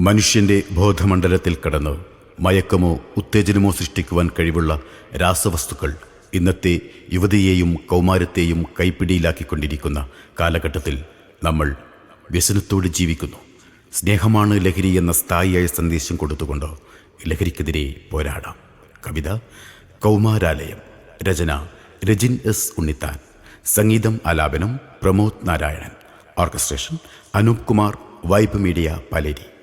മനുഷ്യന്റെ ബോധമണ്ഡലത്തിൽ കടന്ന്. മയക്കമോ ഉത്തേജനമോ സൃഷ്ടിക്കുവാൻ കഴിവുള്ള രാസവസ്തുക്കൾ ഇന്നത്തെ യുവതിയെയും കൗമാരത്തെയും കൈപ്പിടിയിലാക്കിക്കൊണ്ടിരിക്കുന്ന കാലഘട്ടത്തിൽ നമ്മൾ വ്യസനത്തോട് ജീവിക്കുന്നു. സ്നേഹമാണ് ലഹരി എന്ന സ്ഥായിയായ സന്ദേശം കൊടുത്തുകൊണ്ട് ലഹരിക്കെതിരെ പോരാടാം. കവിത കൗമാരാലയം. രചന രജിൻ എസ് ഉണ്ണിത്താൻ. സംഗീതം ആലാപനം Pramod Narayanan. Orchestration Anoop Kumar vibe media Paleri.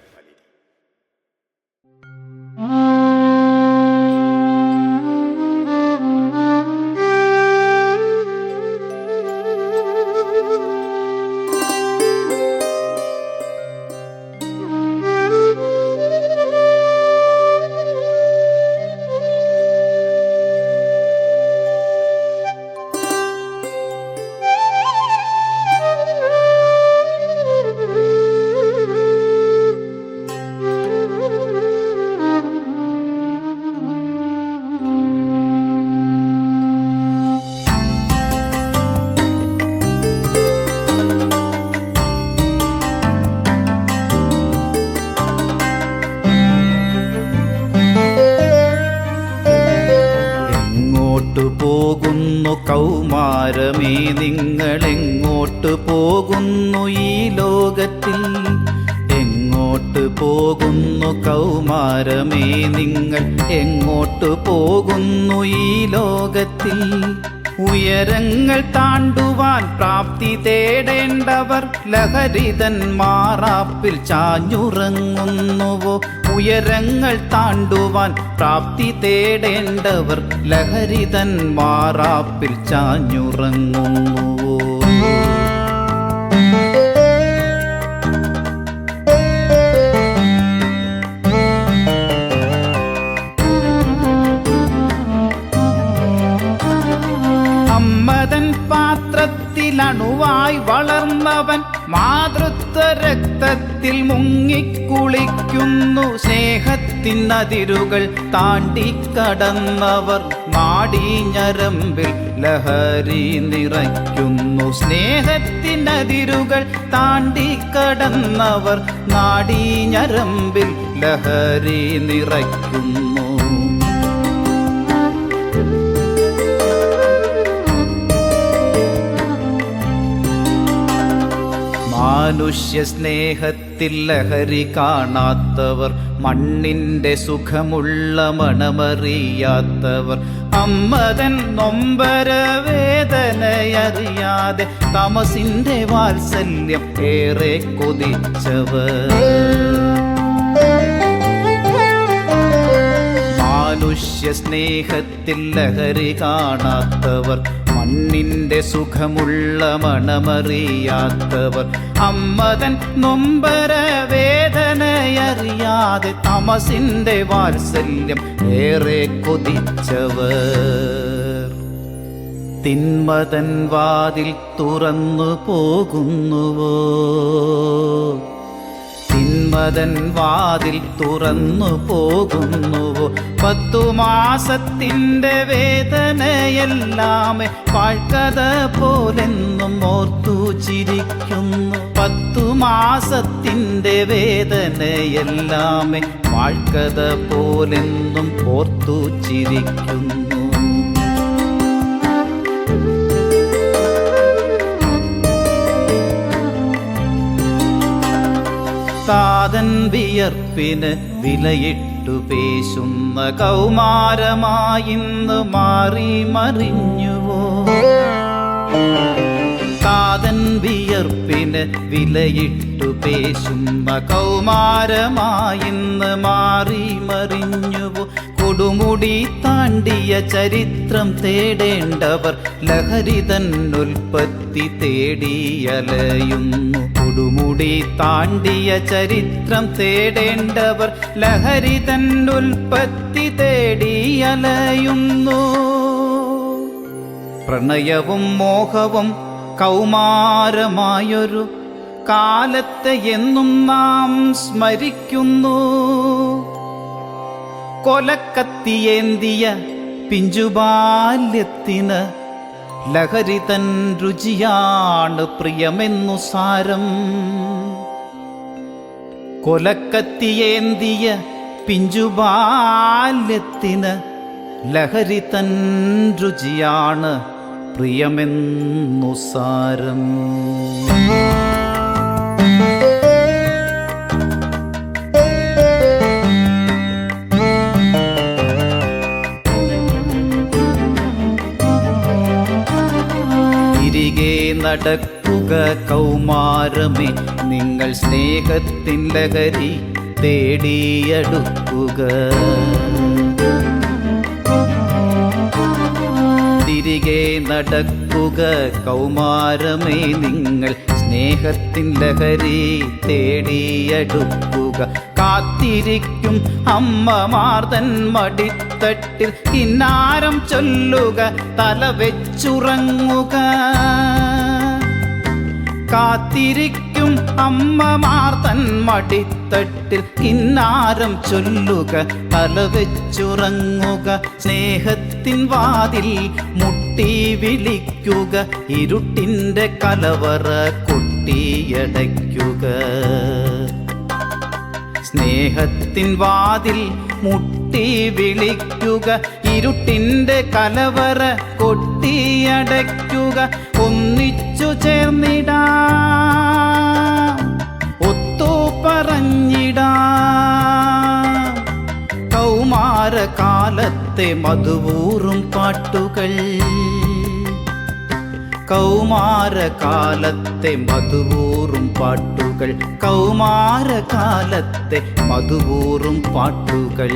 കൗമാരമേ നിങ്ങളെങ്ങോട്ട് പോകുന്നു ഈ ലോകത്തിൽ? എങ്ങോട്ട് പോകുന്നു കൗമാരമേ നിങ്ങൾ എങ്ങോട്ട് പോകുന്നു ഈ ലോകത്തിൽ? ഉയരങ്ങൾ താണ്ടുവാൻ പ്രാപ്തി തേടേണ്ടവർ ലഹരിതൻ മാറാപ്പിൽ ചാഞ്ഞുറങ്ങുന്നുവോ? ഉയരങ്ങൾ താണ്ടുവാൻ പ്രാപ്തി തേടേണ്ടവർ ലഹരിതൻ മാറാപ്പിൽ ചാഞ്ഞുറങ്ങുന്നുവോ പാത്രത്തിലണുവായി വളർന്നവൻ മാതൃത്വ രക്തത്തിൽ മുങ്ങിക്കുളിക്കുന്നു. സ്നേഹത്തിൻ അതിരുകൾ താണ്ടിക്കടന്നവർ നാടീഞ്ഞരമ്പിൽ ലഹരി നിറയ്ക്കുന്നു. സ്നേഹത്തിൻ അതിരുകൾ താണ്ടിക്കടന്നവർ നാടീഞ്ഞരമ്പിൽ ലഹരി നിറയ്ക്കുന്നു. മാനുഷ്യ സ്നേഹത്തിൽ ലഹരി കാണാത്തവർ മണ്ണിന്റെ സുഖമുള്ള മണമറിയാത്തവർ. അമ്മതൻ നൊമ്പര വേദനയറിയാതെ തമസിന്റെ വാത്സല്യം ഏറെ കൊതിച്ചവർ. മനുഷ്യ സ്നേഹത്തിൽ ലഹരി കാണാത്തവർ മണ്ണിന്റെ സുഖമുള്ള മണമറിയാത്തവർ. അമ്മതൻ നൊമ്പര വേദനയറിയാതെ തമസിന്റെ വാത്സല്യം ഏറെ കൊതിച്ചവർ. തിന്മതൻ വാതിൽ തുറന്നു പോകുന്നുവോ? തിന്മതൻ വാതിൽ തുറന്നു പോകുന്നുവോ? പത്തു മാസത്തിന്റെ വേദനയെല്ലാം പാഴ്ക്കഥ പോലെന്നും ഓർത്തു ചിരിക്കുന്നു. പത്തു മാസത്തിന്റെ വേദനയെല്ലാം പാഴ്ക്കഥ പോലെന്നും ഓർത്തു ചിരിക്കുന്നു. താതൻ വിയർപ്പിന് വിലയിട്ടു പേശുന്ന കൗമാരമായിന്ന് മാറി മറിഞ്ഞുവോ? താതൻ വിയർപ്പിന് വിലയിട്ടു പേശുന്ന കൗമാരമായിന്ന് മാറി മറിഞ്ഞുവോ? കൊടുമുടി താണ്ടിയ ചരിത്രം തേടേണ്ടവർ ലഹരിതൻ ഉൽപ്പത്തി തേടിയലയുന്നു. കൊടുമുടി താണ്ടിയ ചരിത്രം തേടേണ്ടവർ ലഹരി തന്നുൽപ്പത്തി തേടി അലയുന്നു. പ്രണയവും മോഹവും കൗമാരമായൊരു കാലത്തെ എന്നും നാം സ്മരിക്കുന്നു. കൊലക്കത്തിയേന്തിയ പിഞ്ചുബാല്യത്തിന് ലഹരി തൻ രുചിയാണ് പ്രിയമെന്നു സാരം. കൊലക്കത്തിയേന്തിയ പിഞ്ചുബാല്യത്തിന് ലഹരി തൻ രുചിയാണ് പ്രിയമെന്നു സാരം. തിരികെ നടക്കുക കൗമാരമേ നിങ്ങൾ സ്നേഹത്തിൻ ലഹരി തേടിയെടുക്കുക. തിരികെ നടക്കുക കൗമാരമേ നിങ്ങൾ സ്നേഹത്തിൻ ലഹരി തേടിയെടുക്കുക. കാത്തിരിക്കും അമ്മമാർതൻ മടിത്തട്ടിൽ കിന്നാരം ചൊല്ലുക തല വെച്ചുറങ്ങുക കാത്തിരിക്കും അമ്മമാർ തൻ മടിത്തട്ടിൽ കിന്നാരം ചൊല്ലുക തല വെച്ചുറങ്ങുക സ്നേഹത്തിൻ വാതിൽ മുട്ടി വിളിക്കുക ഇരുട്ടിന്റെ കലവറ കൊട്ടിയടയ്ക്കുക. സ്നേഹത്തിൻ വാതിൽ മുട്ടി വിളിക്കുക. ഇരുട്ടിന്റെ കലവറ കൊട്ടിയടയ്ക്കുക ഒന്നിച്ചു ചേർന്നിടാ. ഒത്തു പറഞ്ഞിടാ. കൗമാരകാലത്തെ മധുവൂറും പാട്ടുകൾ. കൗമാരകാലത്തെ മധുവൂറും പാട്ടുകൾ കൗമാരകാലത്തെ മധുവൂറും പാട്ടുകൾ